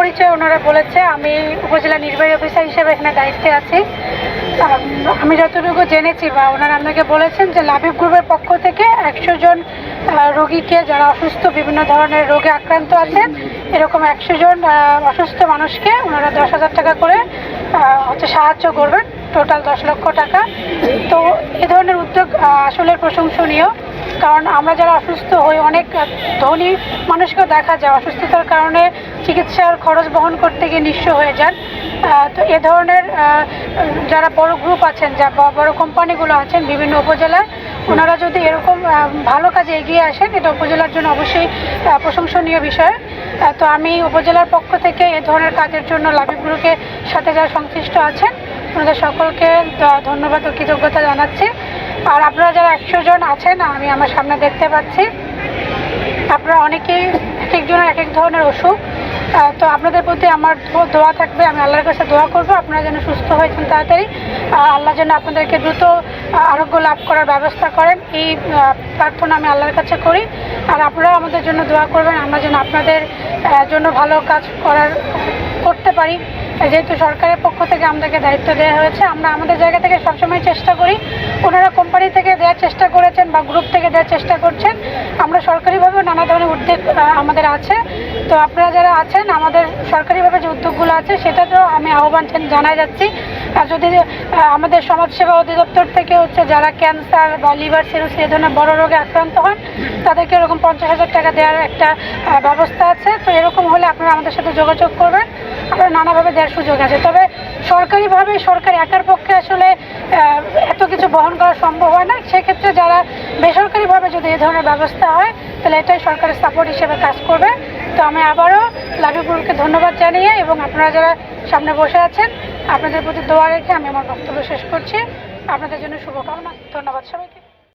পরিচয় ওনারা বলেছে, আমি উপজেলা নির্বাহী অফিসার হিসেবে এখানে দায়িত্বে আছি। আমি যতটুকু জেনেছি বা ওনারা আপনাকে বলেছেন যে লাবিব গ্রুপের পক্ষ থেকে একশো জন রোগীকে যারা অসুস্থ, বিভিন্ন ধরনের রোগে আক্রান্ত আছেন, এরকম একশো জন অসুস্থ মানুষকে ওনারা দশ হাজার টাকা করে হচ্ছে সাহায্য করবেন, টোটাল দশ লক্ষ টাকা। তো এ ধরনের উদ্যোগ আসলে প্রশংসনীয়, কারণ আমরা যারা অসুস্থ হই, অনেক ধনী মানুষকেও দেখা যায়। অসুস্থতার কারণে চিকিৎসার খরচ বহন করতে গিয়ে নিঃস্ব হয়ে যান। তো এ ধরনের যারা বড় গ্রুপ আছেন, যা বড় কোম্পানিগুলো আছেন বিভিন্ন উপজেলায়, ওনারা যদি এরকম ভালো কাজে এগিয়ে আসেন, এটা উপজেলার জন্য অবশ্যই প্রশংসনীয় বিষয়। তো আমি উপজেলার পক্ষ থেকে এ ধরনের কাজের জন্য লাবিব গ্রুপের সাথে যারা সংশ্লিষ্ট আছেন, ওনাদের সকলকে ধন্যবাদ ও কৃতজ্ঞতা জানাচ্ছি। আর আপনারা যারা একশো জন আছেন, আমি আমার সামনে দেখতে পাচ্ছি। আপনারা অনেকেই এক একজনের এক এক ধরনের অসুখ। তো আপনাদের প্রতি আমার দোয়া থাকবে, আমি আল্লাহর কাছে দোয়া করব। আপনারা যেন সুস্থ হয়েছেন তাড়াতাড়ি। আল্লাহ যেন আপনাদেরকে দ্রুত আরোগ্য লাভ করার ব্যবস্থা করেন। এই প্রার্থনা আমি আল্লাহর কাছে করি। আর আপনারাও আমাদের জন্য দোয়া করবেন। আমরা যেন আপনাদের জন্য ভালো কাজ করার করতে পারি। যেহেতু সরকারের পক্ষ থেকে আমাদেরকে দায়িত্ব দেওয়া হয়েছে, আমরা আমাদের জায়গা থেকে সবসময় চেষ্টা করি। ওনারা কোম্পানি থেকে দেওয়ার চেষ্টা করেছেন বা গ্রুপ থেকে দেওয়ার চেষ্টা করছেন। আমরা সরকারিভাবেও নানা ধরনের উদ্যোগ আমাদের আছে। তো আপনারা যারা আছেন, আমাদের সরকারিভাবে যে উদ্যোগগুলো আছে, সেটাতেও আমি আহ্বান জানাই যাচ্ছি। আর যদি আমাদের সমাজসেবা অধিদপ্তর থেকে হচ্ছে যারা ক্যান্সার বা লিভার সিরোসিস এই ধরনের বড় রোগে আক্রান্ত হন, তাদেরকে এরকম পঞ্চাশ হাজার টাকা দেওয়ার একটা ব্যবস্থা আছে। তো এরকম হলে আপনারা আমাদের সাথে যোগাযোগ করবেন। আমরা নানাভাবে দেওয়ার সুযোগ আছে। তবে সরকারিভাবে সরকার একার পক্ষে আসলে এত কিছু বহন করা সম্ভব হয় না। সেক্ষেত্রে যারা বেসরকারিভাবে যদি এই ধরনের ব্যবস্থা হয়, তাহলে এটাই সরকারের সাপোর্ট হিসেবে কাজ করবে। তো আমি আবারও লাভিপুরকে ধন্যবাদ জানিয়ে এবং আপনারা যারা সামনে বসে আছেন, আপনাদের প্রতি দোয়া রেখে আমি আমার বক্তব্য শেষ করছি। আপনাদের জন্য শুভকামনা। ধন্যবাদ সবাইকে।